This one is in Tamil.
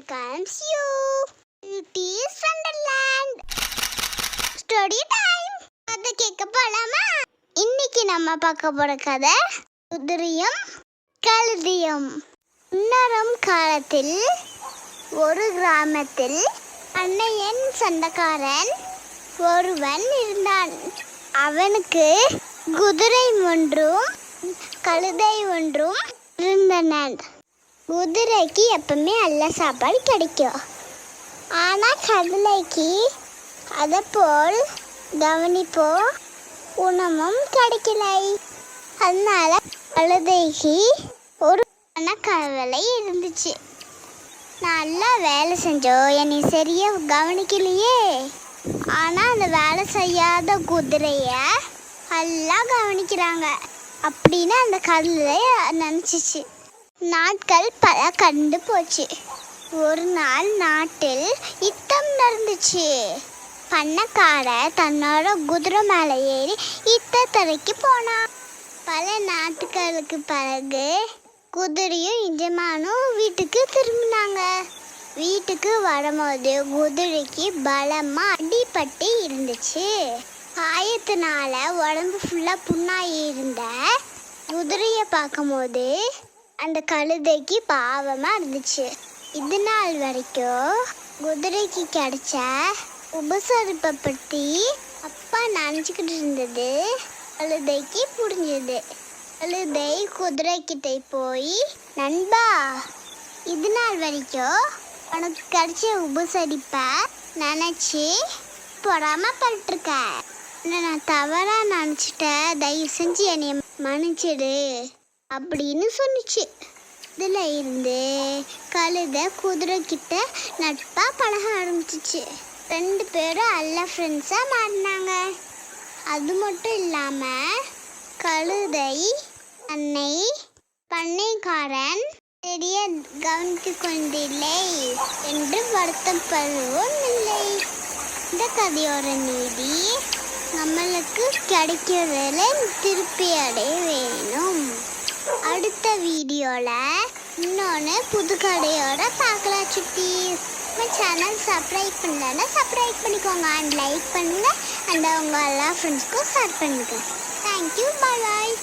welcomes you. It is Wonderland. Story time. கதை கேட்க போலாமா இன்னைக்கு நம்ம பார்க்க போற கதை குதிரையும் கழுதியும் முன்னரும் காலத்தில் ஒரு கிராமத்தில் அன்னையன் சொந்தக்காரன் ஒருவன் இருந்தான் அவனுக்கு குதிரை ஒன்றும் கழுதை ஒன்றும் இருந்தன குதிரைக்கு எப்பவுமே நல்ல சாப்பாடு கிடைக்கும் ஆனால் கடலைக்கு அதை போல் கவனிப்போ உணவும் கிடைக்கலை அதனால கழுதைக்கு ஒரு கவலை இருந்துச்சு நல்லா வேலை செஞ்சோம் என்னை சரியா கவனிக்கலையே ஆனால் அந்த வேலை செய்யாத குதிரைய நல்லா கவனிக்கிறாங்க அப்படின்னு அந்த கழுதை நினச்சிச்சு நாட்கள் பல கண்டு போச்சு. ஒரு நாள் நாட்டில் யுத்தம் நடந்துச்சு. பண்ணக்கார தன்னோட குதிரை மேலே ஏறி யுத்தத்தரைக்கு போனான் பல நாட்களுக்கு பிறகு குதிரையும் எஜமானும் வீட்டுக்கு திரும்பினாங்க. வீட்டுக்கு வரும்போது குதிரைக்கு பலமாக அடிப்பட்டு இருந்துச்சு. காயத்தினால உடம்பு ஃபுல்லாக புண்ணாகி இருந்த குதிரையை பார்க்கும்போது அந்த கழுதைக்கு பாவமாக இருந்துச்சு. இது நாள் வரைக்கும் குதிரைக்கு கிடைச்ச உபசரிப்பை பற்றி அப்பா நினச்சிக்கிட்டு இருந்தது. கழுதைக்கு புரிஞ்சுது. கழுதை குதிரைக்கிட்ட போய் நண்பா இது நாள் வரைக்கும் உனக்கு கிடைச்ச உபசரிப்பை நினச்சி பொறாமப்பட்டிருக்க. உன்னை நான் தவறாக நினச்சிட்டேன். தயவு செஞ்சு என்னை மன்னிச்சிடு. அப்படின்னு சொன்னிச்சு. இதில் இருந்து கழுதை குதிரைக்கிட்ட நட்பாக பழக ஆரம்பிச்சிச்சு. ரெண்டு பேரும் நல்ல ஃப்ரெண்ட்ஸாக மாறினாங்க. அது மட்டும் இல்லாமல் கழுதை தன்னை பண்ணைக்காரன் தெரிய கவனித்து கொண்டில்லை என்று வருத்தப்படுவோம் இல்லை. இந்த கதையோட நீதி நம்மளுக்கு கிடைக்கிறதுல திருப்பி அடைய வேணும் அடுத்த வீடியோவில் இன்னொன்று புது கடையோட பார்க்கலாம் சுட்டி நம்ம சேனல் சப்ஸ்கிரைப் பண்ணலன்னா சப்ஸ்கிரைப் பண்ணிக்கோங்க. அண்ட் லைக் பண்ணுங்கள் அண்ட் உங்கள் எல்லா ஃப்ரெண்ட்ஸ்க்கும் ஷேர் பண்ணுங்கள் தேங்க்யூ பாய்